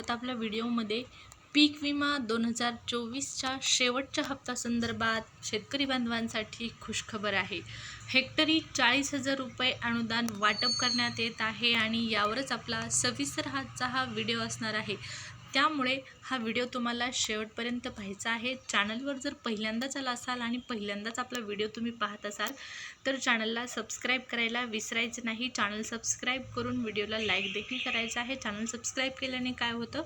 आता आपल्या व्हिडिओमध्ये पीक विमा दोन हजार चोवीसच्या शेवटच्या हप्ता संदर्भात शेतकरी बांधवांसाठी खुशखबर आहे. हेक्टरी चाळीस हजार रुपये अनुदान वाटप करण्यात येत आहे आणि यावरच आपला सविस्तर हाचा हा व्हिडिओ असणार आहे. त्यामुळे हा व्हिडिओ तुम्हाला शेवटपर्यंत पाहायचा आहे. चॅनलवर जर पहिल्यांदाच आला असाल आणि पहिल्यांदाच आपला व्हिडिओ तुम्ही पाहत असाल तर चॅनलला सबस्क्राईब करायला विसरायचं नाही. चॅनल सबस्क्राईब करून व्हिडिओला लाईक देखील करायचं आहे. चॅनल सबस्क्राईब केल्याने काय होतं?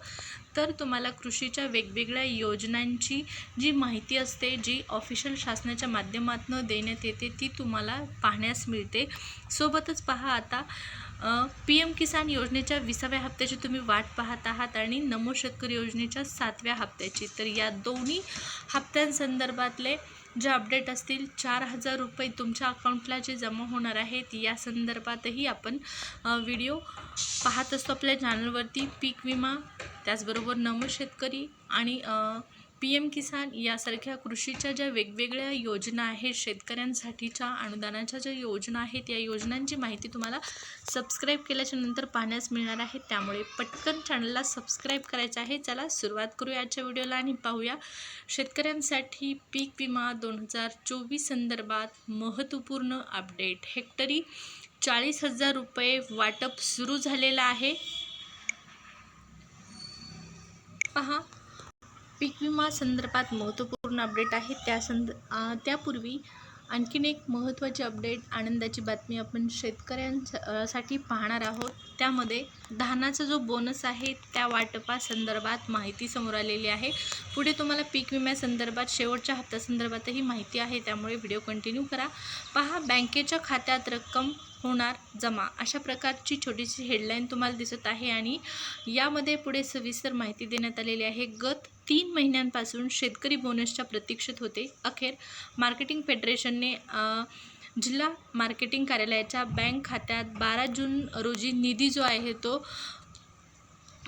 तर तुम्हाला कृषीच्या वेगवेगळ्या योजनांची जी माहिती असते जी ऑफिशियल शासनाच्या माध्यमातून देण्यात येते ती तुम्हाला पाहण्यास मिळते. सोबतच पहा आता पी एम किसान योजनेच्या विसाव्या हप्त्याची तुम्ही वाट पाहत आहात आणि नमो शेतकरी योजनेच्या सातव्या हप्त्याची. तर या दोन्ही हप्त्यांसंदर्भातले जे अपडेट असतील चार हजार रुपये तुमच्या अकाउंटला जे जमा होणार आहेत या संदर्भातही आपण व्हिडिओ पाहत असतो आपल्या चॅनलवरती पीक विमा त्याचबरोबर नमो शेतकरी आणि पी एम किसान यासारख्या कृषीच्या ज्या वेगवेगळ्या योजना आहेत शेतकऱ्यांसाठीच्या अनुदानाच्या ज्या योजना आहेत या योजनांची माहिती तुम्हाला सबस्क्राईब केल्याच्यानंतर पाहण्यास मिळणार आहे. त्यामुळे पटकन चॅनलला सबस्क्राईब करायचं आहे. चला सुरुवात करूया आजच्या व्हिडिओला आणि पाहूया शेतकऱ्यांसाठी पीक विमा दोन हजार चोवीस संदर्भात महत्त्वपूर्ण अपडेट हेक्टरी चाळीस हजार रुपये वाटप सुरू झालेलं आहे. पहा पीक विमा संदर्भात महत्त्वपूर्ण अपडेट आहे त्या संद त्यापूर्वी आणखीन एक महत्त्वाची अपडेट आनंदाची बातमी आपण शेतकऱ्यांसाठी पाहणार आहोत. त्यामध्ये धानाचा जो बोनस आहे त्या वाटपासंदर्भात माहिती समोर आलेली आहे. पुढे तुम्हाला पीक विम्यासंदर्भात शेवटच्या हप्त्यासंदर्भातही माहिती आहे. त्यामुळे व्हिडिओ कंटिन्यू करा. पहा बँकेच्या खात्यात रक्कम होणार जमा. अशा प्रकारची छोटीशी हेडलाईन तुम्हाला दिसत आहे आणि यामध्ये पुढे सविस्तर माहिती देण्यात आलेली आहे. गत तीन महिन्यांपासून शेतकरी बोनसच्या प्रतीक्षेत होते. अखेर मार्केटिंग फेडरेशनने जिल्हा मार्केटिंग कार्यालयाच्या बँक खात्यात बारा जून रोजी निधी जो आहे तो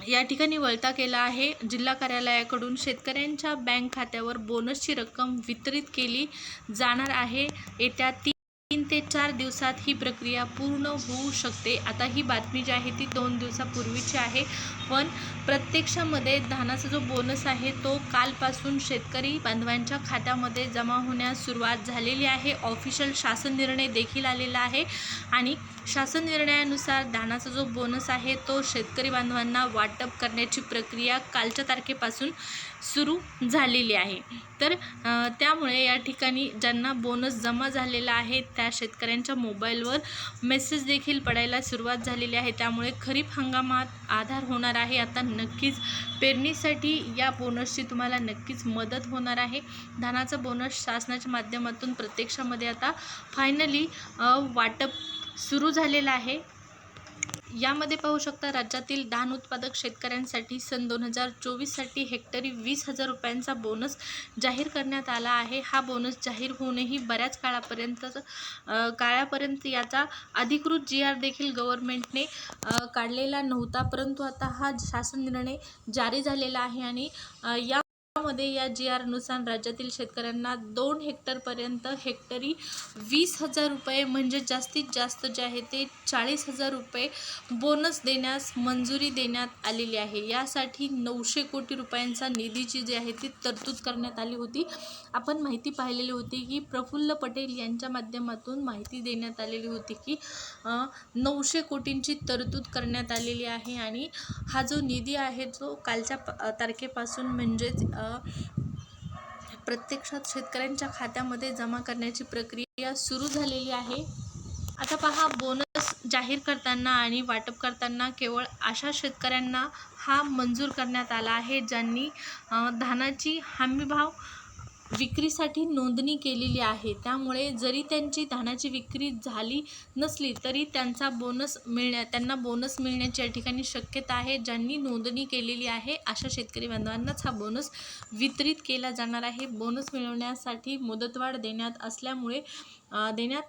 या ठिकाणी वळता केला आहे. जिल्हा कार्यालयाकडून शेतकऱ्यांच्या बँक खात्यावर बोनसची रक्कम वितरित केली जाणार आहे. येत्या तीन तीन ते चार दिवसात ही प्रक्रिया पूर्ण होऊ शकते. आता ही बातमी जी आहे ती दोन दिवसापूर्वीची आहे. पण प्रत्यक्षामध्ये धानाचा जो बोनस आहे तो कालपासून शेतकरी बांधवांच्या खात्यामध्ये जमा होण्यास सुरुवात झालेली आहे. ऑफिशियल शासन निर्णय देखील आलेला आहे. आणि शासन निर्णयानुसार धानाचा जो बोनस आहे तो शेतकरी बांधवांना वाटप करण्याची प्रक्रिया कालच्या तारखेपासून सुरू झालेली आहे. तर त्यामुळे या ठिकाणी ज्यांना बोनस जमा झालेला आहे त्या त्या शेतकऱ्यांच्या मोबाईलवर मेसेज देखील पडायला सुरुवात झालेली आहे. त्यामुळे खरीप हंगामात आधार होणार आहे. आता नक्कीच पेरणीसाठी या बोनसची तुम्हाला नक्कीच मदत होणार आहे. धानाचा बोनस शासनाच्या माध्यमातून प्रत्यक्षामध्ये आता फायनली वाटप सुरू झालेलं आहे. यामध्ये पाहू शकता राज्यातील धान उत्पादक शेतकऱ्यांसाठी सन दोन हजार चोवीससाठी हेक्टरी वीस हजार रुपयांचा बोनस जाहीर करण्यात आला आहे. हा बोनस जाहीर होऊनही बऱ्याच काळापर्यंत काळापर्यंत याचा अधिकृत जी आर देखील गव्हर्नमेंटने काढलेला नव्हता. परंतु आता हा शासन निर्णय जारी झालेला आहे आणि या महाराष्ट्रामध्ये या जी आरनुसार राज्यातील शेतकऱ्यांना दोन हेक्टरपर्यंत हेक्टरी वीस हजार रुपये म्हणजे जास्तीत जास्त जे आहे ते चाळीस हजार रुपये बोनस देण्यास मंजुरी देण्यात आलेली आहे. यासाठी नऊशे कोटी रुपयांचा निधीची जी आहे ती तरतूद करण्यात आली होती. आपण माहिती पाहिलेली होती की प्रफुल्ल पटेल यांच्या माध्यमातून माहिती देण्यात आलेली होती की नऊशे कोटींची तरतूद करण्यात आलेली आहे आणि हा जो निधी आहे जो कालच्या तारखेपासून म्हणजेच प्रत्यक्षात शेतकऱ्यांच्या खात्यामध्ये जमा करण्याची प्रक्रिया सुरू झालेली आहे. आता पहा बोनस जाहीर करताना आणि वाटप करताना केवळ अशा शेतकऱ्यांना हा मंजूर करण्यात आला आहे ज्यांनी धानाची हमीभाव विक्रीसाठी नोंदणी केलेली आहे. त्यामुळे जरी त्यांची धानाची विक्री झाली नसली तरी त्यांचा बोनस मिळण्या त्यांना बोनस मिळण्याची या ठिकाणी शक्यता आहे. ज्यांनी नोंदणी केलेली आहे अशा शेतकरी बांधवांनाच हा बोनस वितरित केला जाणार आहे. बोनस मिळवण्यासाठी मुदतवाढ देण्यात असल्यामुळे देण्यात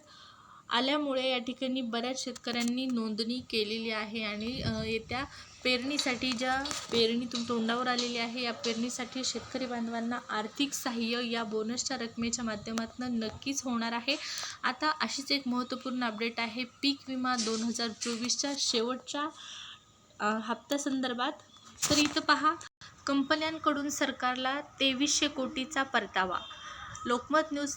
आल्यामुळे या ठिकाणी बऱ्याच शेतकऱ्यांनी नोंदणी केलेली आहे आणि येत्या पेरणीसाठी ज्या पेरणी तुम तोंडावर आलेली आहे या पेरणीसाठी शेतकरी बांधवांना आर्थिक सहाय्य या बोनसच्या रकमेच्या माध्यमातून नक्कीच होणार आहे. आता अशीच एक महत्त्वपूर्ण अपडेट आहे. पीक विमा दोन हजार चोवीसच्या शेवटच्या हप्त्यासंदर्भात तर इथं पहा कंपन्यांकडून सरकारला तेवीसशे कोटीचा परतावा. लोकमत न्यूज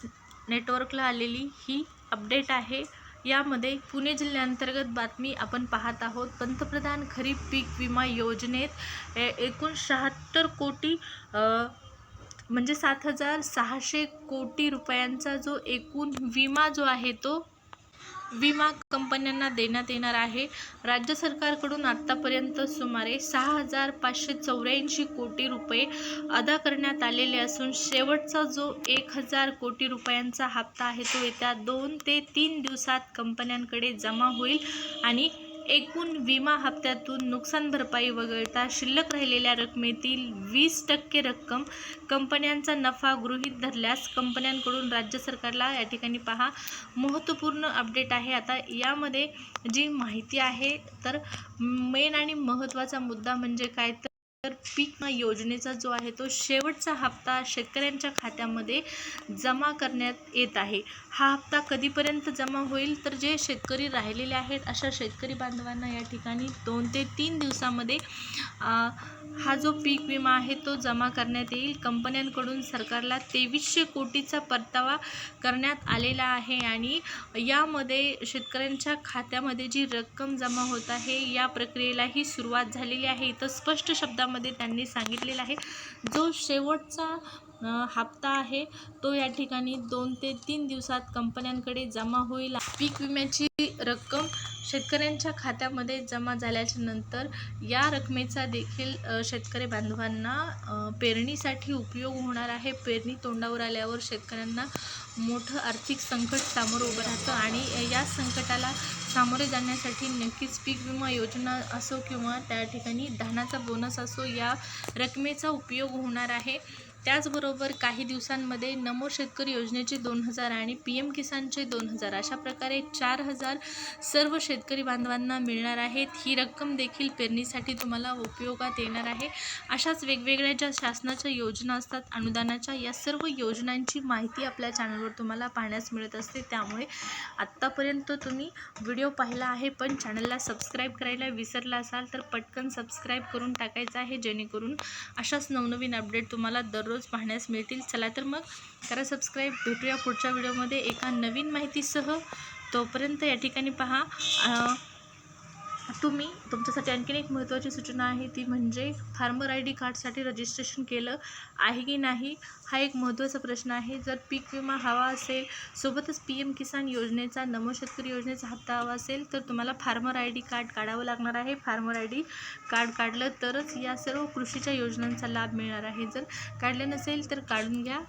नेटवर्कला आलेली ही अपडेट आहे. यामध्ये पुणे जिल्ह्यांतर्गत बातमी आपण पाहत आहोत. पंतप्रधान खरीप पीक विमा योजनेत ए- एकूण शहात्तर कोटी म्हणजे सात हजार सहाशे कोटी रुपयांचा जो एकूण विमा जो आहे तो विमा कंपन्यांना देण्यात येणार आहे. राज्य सरकारकडून आत्तापर्यंत सुमारे सहा हजार पाचशे चौऱ्याऐंशी कोटी रुपये अदा करण्यात आलेले असून शेवटचा जो एक हजार कोटी रुपयांचा हप्ता आहे तो येत्या दोन ते तीन दिवसात कंपन्यांकडे जमा होईल आणि एकूण विमा हप्त्यातून नुकसान भरपाई वगळता शिल्लक राहिलेल्या रकमेतील वीस टक्के रक्कम कंपन्यांचा नफा गृहीत धरल्यास कंपन्यांकडून राज्य सरकारला या ठिकाणी पहा. महत्त्वपूर्ण अपडेट आहे. आता यामध्ये जी माहिती आहे तर मेन आणि महत्त्वाचा मुद्दा म्हणजे काय? तर तर पीक विमा योजनेचा जो आहे तो शेवटचा हप्ता शेतकऱ्यांच्या खात्यामध्ये जमा करण्यात येत आहे. हा हप्ता कधीपर्यंत जमा होईल? तर जे शेतकरी राहिलेले आहेत अशा शेतकरी बांधवांना या ठिकाणी दोन ते तीन दिवसामध्ये हा जो पीक विमा आहे तो जमा करण्यात येईल. कंपन्यांकडून सरकारला तेवीसशे कोटीचा परतावा करण्यात आलेला आहे आणि यामध्ये शेतकऱ्यांच्या खात्यामध्ये जी रक्कम जमा होत आहे या प्रक्रियेलाही सुरुवात झालेली आहे. इथं स्पष्ट शब्दामध्ये त्यांनी सांगितलेलं आहे. जो शेवटचा हप्ता आहे तो या ठिकाणी दोन ते तीन दिवसात कंपन्यांकडे जमा होईल. पीक विम्याची रक्कम शेतकऱ्यांच्या खात्यामध्ये जमा झाल्याच्यानंतर या रकमेचा देखील शेतकरी बांधवांना पेरणीसाठी उपयोग होणार आहे. पेरणी तोंडावर आल्यावर शेतकऱ्यांना मोठं आर्थिक संकट सामोरं उभं राहतं आणि या संकटाला सामोरे जाण्यासाठी नक्कीच पीक विमा योजना असो किंवा त्या ठिकाणी धानाचा बोनस असो या रकमेचा उपयोग होणार आहे. त्याचबरोबर काही दिवसांमध्ये नमो शेतकरी योजनेचे दोन हजार आणि पी एम किसानचे दोन हजार. अशा प्रकारे चार हजार सर्व शेतकरी बांधवांना मिळणार आहेत. ही रक्कम देखील पेरणीसाठी तुम्हाला उपयोगात येणार आहे. अशाच वेगवेगळ्या ज्या शासनाच्या योजना असतात अनुदानाच्या या सर्व योजनांची माहिती आपल्या चॅनलवर तुम्हाला पाहण्यास मिळत असते. त्यामुळे आत्तापर्यंत तुम्ही व्हिडिओ पाहिला आहे पण चॅनलला सबस्क्राईब करायला विसरला असाल तर पटकन सबस्क्राईब करून टाकायचं आहे जेणेकरून अशाच नवनवीन अपडेट तुम्हाला दररोज पाहण्यास मिळतील. चला तर मग करा सबस्क्राईब भेटूया पुढच्या व्हिडिओमध्ये एका नवीन माहितीसह तोपर्यंत या ठिकाणी पहा. तुम्ही तुमच्यासाठी आणखीन एक महत्त्वाची सूचना आहे ती म्हणजे फार्मर आय डी कार्डसाठी रजिस्ट्रेशन केलं आहे की नाही हा एक महत्त्वाचा प्रश्न आहे. जर पीक विमा हवा असेल सोबतच पी एम किसान योजनेचा नमो शेतकरी योजनेचा हप्ता हवा असेल तर तुम्हाला फार्मर आय डी कार्ड काढावं लागणार आहे. फार्मर आय डी कार्ड काढलं तरच या सर्व कृषीच्या योजनांचा लाभ मिळणार आहे. जर काढलं नसेल तर काढून घ्या.